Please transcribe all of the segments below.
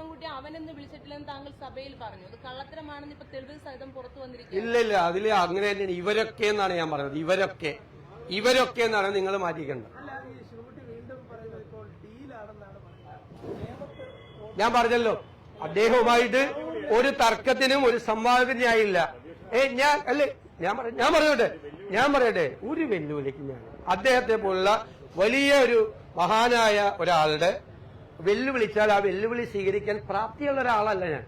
ശിവൻകുട്ടി അവനെന്ന് വിളിച്ചിട്ടില്ലെന്ന് താങ്കൾ സഭയിൽ പറഞ്ഞു. അത് കള്ളത്തരമാണെന്ന് ഇപ്പൊ തെളിവ് സഹിതം പുറത്തു വന്നിരിക്കുന്നു ഇല്ല ഇല്ല. അതിൽ അങ്ങനെ തന്നെയാണ്. ഇവരൊക്കെ എന്നാണ് ഞാൻ പറഞ്ഞത് ഇവരൊക്കെ. ഇവരൊക്കെ എന്നാണ് നിങ്ങൾ മാറ്റിക്കേണ്ടത് ഞാൻ പറഞ്ഞല്ലോ. അദ്ദേഹവുമായിട്ട് ഒരു തർക്കത്തിനും ഒരു സംവാദത്തിനായില്ല ഏ ഞാൻ അല്ലേ? ഞാൻ പറ- ഞാൻ പറയട്ടെ ഞാൻ പറയട്ടെ. ഒരു വെല്ലുവിളിക്ക് ഞാൻ. അദ്ദേഹത്തെ പോലുള്ള വലിയ ഒരു മഹാനായ ഒരാളുടെ വെല്ലുവിളിച്ചാൽ ആ വെല്ലുവിളി സ്വീകരിക്കാൻ പ്രാപ്തിയുള്ള ഒരാളല്ല ഞാൻ.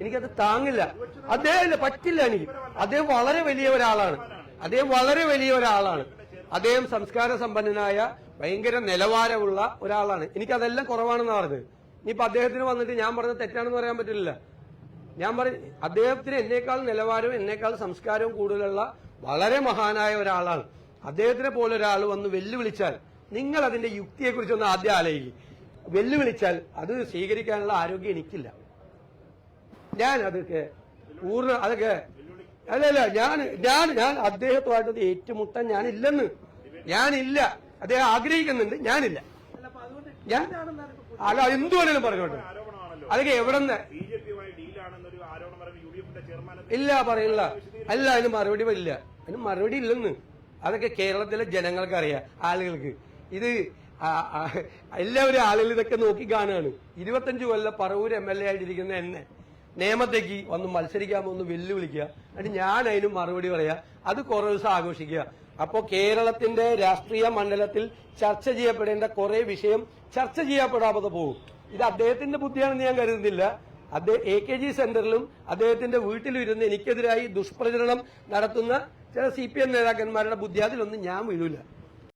എനിക്കത് താങ്ങില്ല. അദ്ദേഹം പറ്റില്ല എനിക്ക്. അദ്ദേഹം വളരെ വലിയ ഒരാളാണ്. അദ്ദേഹം വളരെ വലിയ ഒരാളാണ്. അദ്ദേഹം സംസ്കാര സമ്പന്നനായ ഭയങ്കര നിലവാരമുള്ള ഒരാളാണ്. എനിക്കതെല്ലാം കുറവാണെന്ന് പറഞ്ഞത്. ഇനിയിപ്പോ അദ്ദേഹത്തിന് വന്നിട്ട് ഞാൻ പറഞ്ഞത് തെറ്റാണെന്ന് പറയാൻ പറ്റില്ല. ഞാൻ പറ അദ്ദേഹത്തിന് എന്നേക്കാൾ നിലവാരവും എന്നേക്കാൾ സംസ്കാരവും കൂടുതലുള്ള വളരെ മഹാനായ ഒരാളാണ്. അദ്ദേഹത്തിനെ പോലെ ഒരാൾ വന്ന് വെല്ലുവിളിച്ചാൽ നിങ്ങൾ അതിന്റെ യുക്തിയെക്കുറിച്ചൊന്ന് ആദ്യം ആലോചിക്കും. വെല്ലുവിളിച്ചാൽ അത് സ്വീകരിക്കാനുള്ള ആരോഗ്യം എനിക്കില്ല. ഞാൻ അതൊക്കെ പൂർണ അതൊക്കെ അല്ല അല്ല ഞാൻ ഞാൻ ഞാൻ അദ്ദേഹത്തുമായിട്ട് ഏറ്റുമുട്ടാൻ ഞാനില്ലെന്ന്. ഞാനില്ല. അദ്ദേഹം ആഗ്രഹിക്കുന്നുണ്ട് ഞാനില്ല. ഞാൻ അല്ല എന്തു പറഞ്ഞോട്ടെ. അതൊക്കെ എവിടെ നിന്ന് ബി ജെ ആരോപണം പറയുന്നത് യു ചെയർമാൻ ഇല്ല പറയില്ല. അല്ല അതിന് മറുപടി ഇല്ല. അതിന് മറുപടി ഇല്ലെന്ന്. അതൊക്കെ കേരളത്തിലെ ജനങ്ങൾക്ക് അറിയാം ആളുകൾക്ക്. ഇത് എല്ലാവരും ആളുകൾ ഇതൊക്കെ നോക്കി കാണുകയാണ് ഇരുപത്തഞ്ച് കൊല്ലം പറവൂർ എം എൽ എ ആയിട്ടിരിക്കുന്ന എന്നെ. നിയമത്തേക്ക് വന്ന് മത്സരിക്കാൻ ഒന്ന് വെല്ലുവിളിക്കുക. എന്നിട്ട് ഞാൻ അതിന് മറുപടി പറയാ അത് കുറെ ദിവസം ആഘോഷിക്കുക. അപ്പോ കേരളത്തിന്റെ രാഷ്ട്രീയ മണ്ഡലത്തിൽ ചർച്ച ചെയ്യപ്പെടേണ്ട കുറെ വിഷയം ചർച്ച ചെയ്യപ്പെടാതെ പോകും. ഇത് അദ്ദേഹത്തിന്റെ ബുദ്ധിയാണെന്ന് ഞാൻ കരുതുന്നില്ല. അദ്ദേഹം എ കെ ജി സെന്ററിലും അദ്ദേഹത്തിന്റെ വീട്ടിലും ഇരുന്ന് എനിക്കെതിരായി ദുഷ്പ്രചരണം നടത്തുന്ന ചില സി പി എം നേതാക്കന്മാരുടെ ബുദ്ധി അതിലൊന്നും ഞാൻ വീഴൂല.